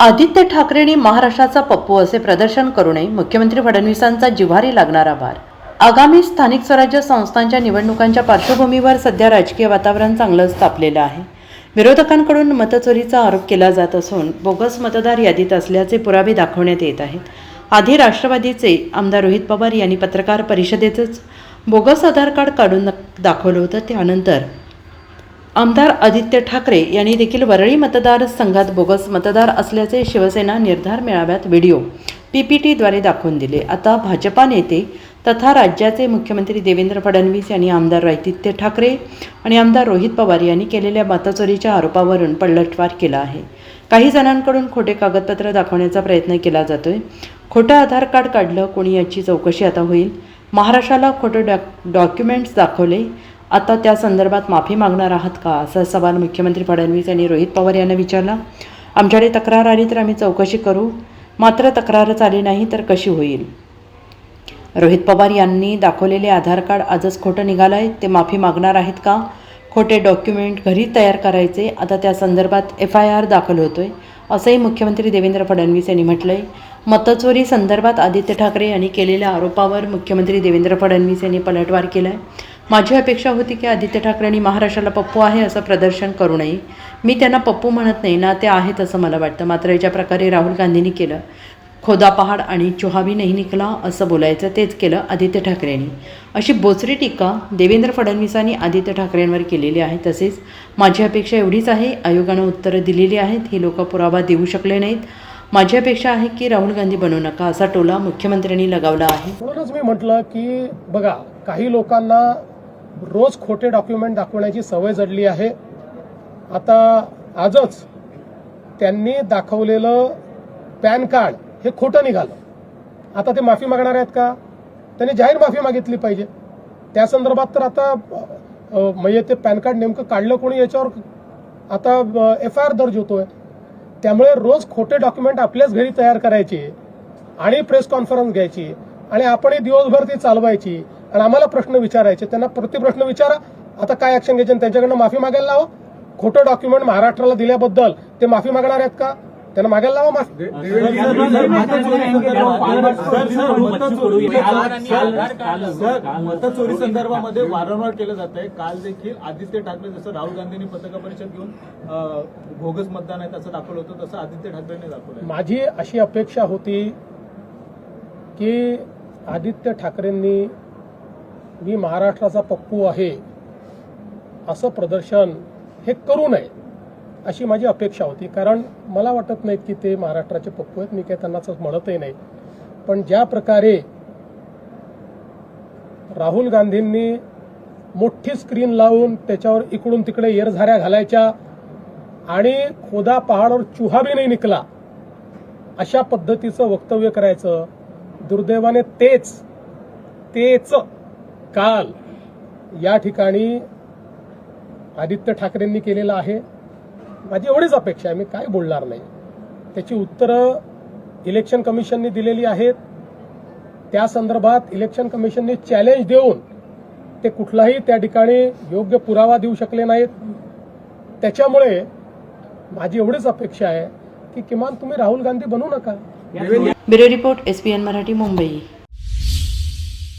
आदित्य ठाकरेंनी महाराष्ट्राचा पप्पू असे प्रदर्शन करू नये मुख्यमंत्री फडणवीसांचा जिव्हारी लागणारा भार. आगामी स्थानिक स्वराज्य संस्थांच्या निवडणुकांच्या पार्श्वभूमीवर सध्या राजकीय वातावरण चांगलंच तापलेलं आहे. विरोधकांकडून मतचोरीचा आरोप केला जात असून बोगस मतदार यादीत असल्याचे पुरावे दाखवण्यात येत आहेत. आधी राष्ट्रवादीचे आमदार रोहित पवार यांनी पत्रकार परिषदेतच बोगस आधार कार्ड काढून दाखवलं होतं त्यानंतर आमदार आदित्य ठाकरे यांनी देखील वरळी मतदारसंघात बोगस मतदार असल्याचे शिवसेना निर्धार मेळाव्यात व्हिडिओ पीपीटीद्वारे दाखवून दिले. आता भाजपा नेते तथा राज्याचे मुख्यमंत्री देवेंद्र फडणवीस यांनी आमदार आदित्य ठाकरे आणि आमदार रोहित पवार यांनी केलेल्या मतचोरीच्या आरोपावरून पलटवार केला आहे. काही जणांकडून खोटे कागदपत्र दाखवण्याचा प्रयत्न केला जातोय. खोटं आधार कार्ड काढलं कोणी याची चौकशी आता होईल. महाराष्ट्राला खोटं डॉक डॉक्युमेंट्स दाखवले. आता त्या संदर्भात माफी मागणार आहात का? असा सवाल मुख्यमंत्री फडणवीस यांनी रोहित पवार यांना विचारला. आमच्याकडे तक्रार आली तर आम्ही चौकशी करू. मात्र तक्रारच आली नाही तर कशी होईल? रोहित पवार यांनी दाखवलेले आधार कार्ड आजच खोटं निघालं आहे ते माफी मागणार आहेत का? खोटे डॉक्युमेंट घरी तयार करायचे. आता त्या संदर्भात एफ आय आर दाखल होतोय. असंही मुख्यमंत्री देवेंद्र फडणवीस यांनी म्हटलं आहे मतचोरी संदर्भात आदित्य ठाकरे यांनी केलेल्या आरोपावर मुख्यमंत्री देवेंद्र फडणवीस यांनी पलटवार केलाय. माझी अपेक्षा होती की आदित्य ठाकरेंनी महाराष्ट्राला पप्पू आहे असं प्रदर्शन करू नये. मी त्यांना पप्पू म्हणत नाही ना ते आहेत असं मला वाटतं. मात्र ज्या प्रकारे राहुल गांधींनी केलं. खोदा पहाड आणि चोहाबी नाही निकला असं बोलायचं तेच केलं आदित्य ठाकरेंनी. अशी बोचरी टीका देवेंद्र फडणवीसांनी आदित्य ठाकरेंवर केलेली आहे. तसेच माझी अपेक्षा एवढीच आहे आयोगानं उत्तरं दिलेली आहेत ही लोक पुरावा देऊ शकले नाहीत. माझी अपेक्षा आहे की राहुल गांधी बनू नका असा टोला मुख्यमंत्र्यांनी लगावला आहे. म्हणूनच मी म्हटलं की बघा काही लोकांना रोज खोटे डॉक्युमेंट दाखवण्याची सवय जडली आहे. आता आजच त्यांनी दाखवलेलं पॅन कार्ड हे खोटं निघालं. आता ते माफी मागणार आहेत का? त्यांनी जाहीर माफी मागितली पाहिजे. त्या संदर्भात तर आता म्हणजे ते पॅन कार्ड नेमकं काढलं कोणी याच्यावर? आता एफ आय आर दर्ज होतोय. त्यामुळे रोज खोटे डॉक्युमेंट आपल्याच घरी तयार करायचे आणि प्रेस कॉन्फरन्स घ्यायची आणि आपणही दिवसभर ती चालवायची. आणि आम्हाला प्रश्न विचारायचे. त्यांना प्रति प्रश्न विचारा. आता काय ऍक्शन घ्यायची आणि त्यांच्याकडनं माफी मागायला लावा. खोटं डॉक्युमेंट महाराष्ट्राला दिल्याबद्दल ते माफी मागणार आहेत का? त्यांना मागायला लावा माफी. मतचोरी संदर्भामध्ये वारंवार केलं जात आहे काल देखील आदित्य ठाकरे जसं राहुल गांधींनी पत्रकार परिषद घेऊन अं, बोगस मतदान आहे तसं दाखवलं होतं तसं आदित्य ठाकरेंनी दाखवलं माझी अशी अपेक्षा होती की आदित्य ठाकरेंनी मी महाराष्ट्राचा पप्पू आहे असं प्रदर्शन हे करू नये अशी माझी अपेक्षा होती. कारण मला वाटत नाहीत की ते महाराष्ट्राचे पप्पू आहेत. मी काही त्यांना म्हणतही नाही. पण ज्या प्रकारे राहुल गांधींनी मोठी स्क्रीन लावून त्याच्यावर इकडून तिकडे येरझाऱ्या घालायच्या आणि खोदा पहाडावर चुहाबी नाही निकला अशा पद्धतीचं वक्तव्य करायचं. दुर्दैवाने तेच तेच काल या ठिकाणी आदित्य ठाकरेंनी केलेलं आहे. माझी एवढीच अपेक्षा आहे मी काय बोलणार नाही. त्याची उत्तरं इलेक्शन कमिशनने दिलेली आहेत. त्या संदर्भात इलेक्शन कमिशनने चॅलेंज देऊन ते कुठलाही त्या ठिकाणी योग्य पुरावा देऊ शकले नाहीत. त्याच्यामुळे माझी एवढीच अपेक्षा आहे की किमान तुम्ही राहुल गांधी बनू नका. Bureau report SPN Marathi Mumbai.